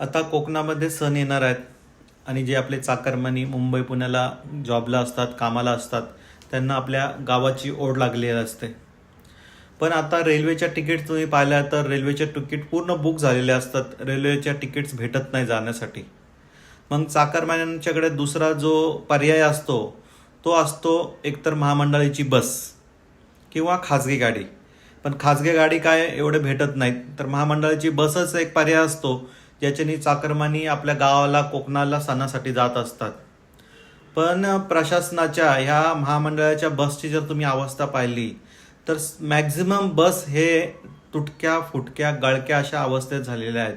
आता कोकणामध्ये सण येणार आहेत. आणि जे आपले चाकरमानी मुंबई पुण्याला जॉबला असतात कामाला असतात त्यांना आपल्या गावाची ओढ लागलेली असते. पण आता रेल्वेच्या तिकीट तुम्ही पाहिल्या तर रेल्वेचे तिकीट पूर्ण बुक झालेले असतात. रेल्वेच्या तिकीट्स भेटत नाही जाण्यासाठी. मग चाकरमान्यांच्याकडे दुसरा जो पर्याय असतो तो असतो एकतर महामंडळाची बस किंवा खाजगी गाडी. पण खाजगी गाडी काय एवढे भेटत नाहीत. तर महामंडळाची बसच एक पर्याय असतो. ज्याच्यानी चाकरमानी आपल्या गावाला कोकणाला सणासाठी जात असतात. पण प्रशासनाच्या ह्या महामंडळाच्या बसची जर तुम्ही अवस्था पाहिली तर मॅक्झिमम बस हे तुटक्या फुटक्या गळक्या अशा अवस्थेत झालेल्या आहेत.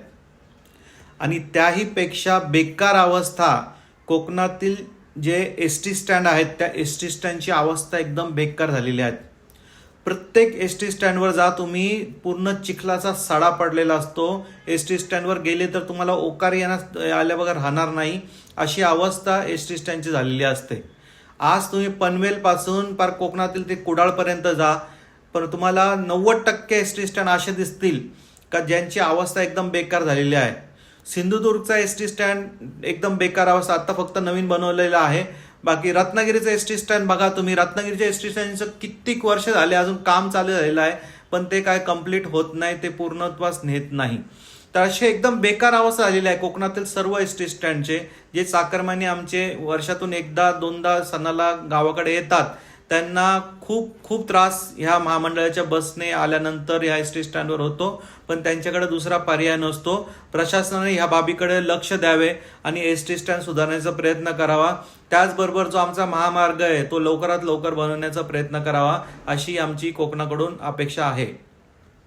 आणि त्याही पेक्षा बेकार अवस्था कोकणातील जे एस टी स्टँड आहेत त्या एस टी स्टँडची अवस्था एकदम बेकार झालेली आहेत. प्रत्येक एस टी स्टँडवर जा तुम्ही पूर्ण चिखलाचा सडा पडलेला असतो. एस टी स्टँडवर गेले तर तुम्हाला ओकार येणार आल्याबरोबर राहणार नाही. अशी अवस्था एस टी स्टँडची झालेली असते. आज तुम्ही पनवेलपासून पार कोकणातील ते कुडाळपर्यंत जा. पण तुम्हाला नव्वद टक्के एस टी स्टँड असे दिसतील का ज्यांची अवस्था एकदम बेकार झालेली आहे. सिंधुदुर्गचा एस टी स्टँड एकदम बेकार अवस्था आत्ता फक्त नवीन बनवलेला आहे. बाकी रत्नागिरीचं एस टी स्टँड बघा तुम्ही. रत्नागिरीच्या एस टी स्टँडचं कित्येक वर्ष झाले अजून काम चालू झालेलं आहे पण ते काय कंप्लीट होत नाही ते पूर्णत्वास नेत नाही. तर असे एकदम बेकार अवस्था झालेली आहे कोकणातील सर्व एस टी स्टँडचे जे चाकरमाने आमचे वर्षातून एकदा दोनदा सणाला गावाकडे येतात. त्यांना खूप खूप त्रास ह्या महामंडळाच्या बसने आल्यानंतर ह्या एस टी स्टँडवर होतो. पण त्यांच्याकडे दुसरा पर्याय नसतो. प्रशासनाने ह्या बाबीकडे लक्ष द्यावे आणि एस टी स्टँड सुधारण्याचा प्रयत्न करावा. त्याचबरोबर जो आमचा महामार्ग आहे तो लवकरात लवकर बनवण्याचा प्रयत्न करावा अशी आमची कोकणाकडून अपेक्षा आहे.